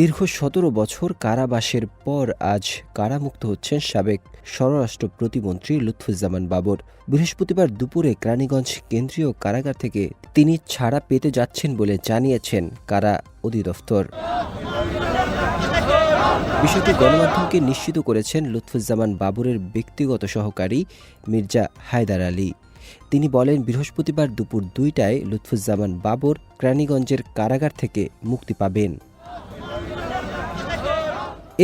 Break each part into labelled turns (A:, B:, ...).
A: দীর্ঘ সতেরো বছর কারাবাসের পর আজ কারামুক্ত হচ্ছেন সাবেক স্বরাষ্ট্র প্রতিমন্ত্রী লুৎফুজ্জামান বাবর বৃহস্পতিবার দুপুরে ক্রানীগঞ্জ কেন্দ্রীয় কারাগার থেকে তিনি ছাড়া পেতে যাচ্ছেন বলে জানিয়েছেন কারা অধিদপ্তর বিষয়টি গণমাধ্যমকে নিশ্চিত করেছেন লুৎফুজ্জামান বাবরের ব্যক্তিগত সহকারী মির্জা হায়দার আলী তিনি বলেন বৃহস্পতিবার দুপুর দুইটায় লুৎফুজ্জামান বাবর ক্রানীগঞ্জের কারাগার থেকে মুক্তি পাবেন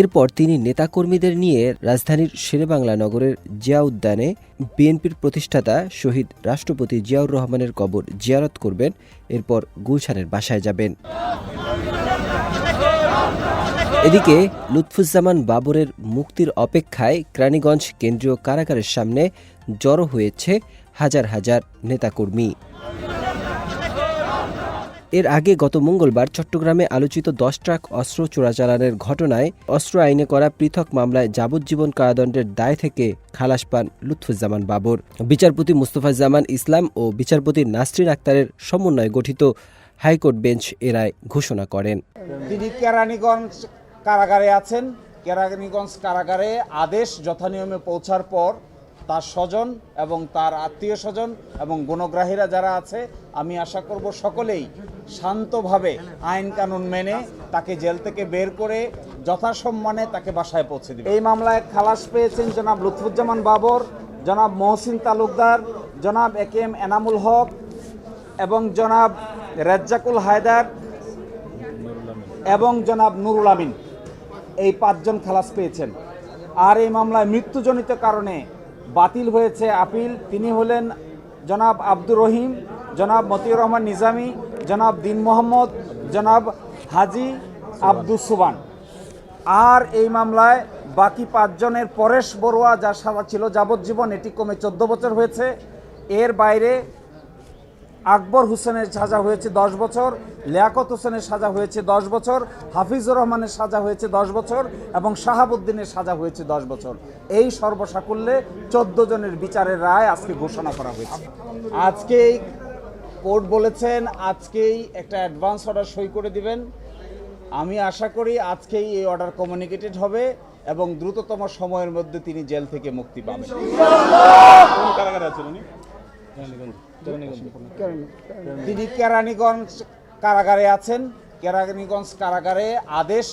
A: এরপর তিনি নেতাকর্মীদের নিয়ে রাজধানীর শেরেবাংলা নগরের জিয়া উদ্যানে বিএনপির প্রতিষ্ঠাতা শহীদ রাষ্ট্রপতি জিয়াউর রহমানের কবর জিয়ারত করবেন এরপর গুলশানের বাসায় যাবেন এদিকে লুৎফুজ্জামান বাবরের মুক্তির অপেক্ষায় ক্রানীগঞ্জ কেন্দ্রীয় কারাগারের সামনে জড়ো হয়েছে হাজার হাজার নেতাকর্মী এর আগে গত মঙ্গলবার চট্টগ্রামে আলোচিত দশ ট্রাক অস্ত্র চোরাচালানের ঘটনায় অস্ত্র আইনে করা পৃথক মামলায় যাবজ্জীবন কারাদণ্ডের দায় থেকে খালাস পান লুৎফুজ্জামান বাবর বিচারপতি মুস্তফাজ্জামান ইসলাম ও বিচারপতি নাসরিন আক্তারের সমন্বয়ে গঠিত হাইকোর্ট বেঞ্চ এরায় ঘোষণা করেন
B: কারাগারে আছেন কেরানীগঞ্জ কারাগারে আদেশ যথানিয়মে পৌঁছার পর তার স্বজন এবং তার আত্মীয় স্বজন এবং গণগ্রাহীরা যারা আছে আমি আশা করব সকলেই শান্তভাবে আইন কানুন মেনে তাকে জেল থেকে বের করে যথাসম্মানে তাকে বাসায় পৌঁছে দেবে
C: এই মামলায় খালাস পেয়েছেন জনাব লুৎফুজ্জামান বাবর জনাব মহসিন তালুকদার জনাব এ কে এম এনামুল হক এবং জনাব রেজ্জাকুল হায়দার এবং জনাব নুরুল আমিন এই পাঁচজন খালাস পেয়েছেন আর এই মামলায় মৃত্যুজনিত কারণে বাতিল হয়েছে আপিল তিনি হলেন জনাব আব্দুর রহিম জনাব মতিউর রহমান নিজামি জনাব দিন মোহাম্মদ জনাব হাজি আব্দুল সুবান আর এই মামলায় বাকি পাঁচজনের পরেশ বড়ুয়া যা সাজা ছিল যাবজ্জীবন এটি কমে চোদ্দ বছর হয়েছে এর বাইরে আকবর হোসেনের সাজা হয়েছে দশ বছর লিয়াকত হোসেনের সাজা হয়েছে দশ বছর হাফিজুর রহমানের সাজা হয়েছে দশ বছর এবং শাহাবুদ্দিনের সাজা হয়েছে দশ বছর এই সর্বসাকুল্যে চোদ্দ জনের বিচারের রায় আজকে ঘোষণা করা হয়েছে আজকেই কোর্ট বলেছেন আজকেই একটা অ্যাডভান্স অর্ডার সই করে দিবেন আমি আশা করি আজকেই এই অর্ডার কমিউনিকেটেড হবে এবং দ্রুততম সময়ের মধ্যে তিনি জেল থেকে মুক্তি পাবেন
B: তিনি কেরানীগঞ্জ কারাগারে আছেন কেরানীগঞ্জ কারাগারে আদেশ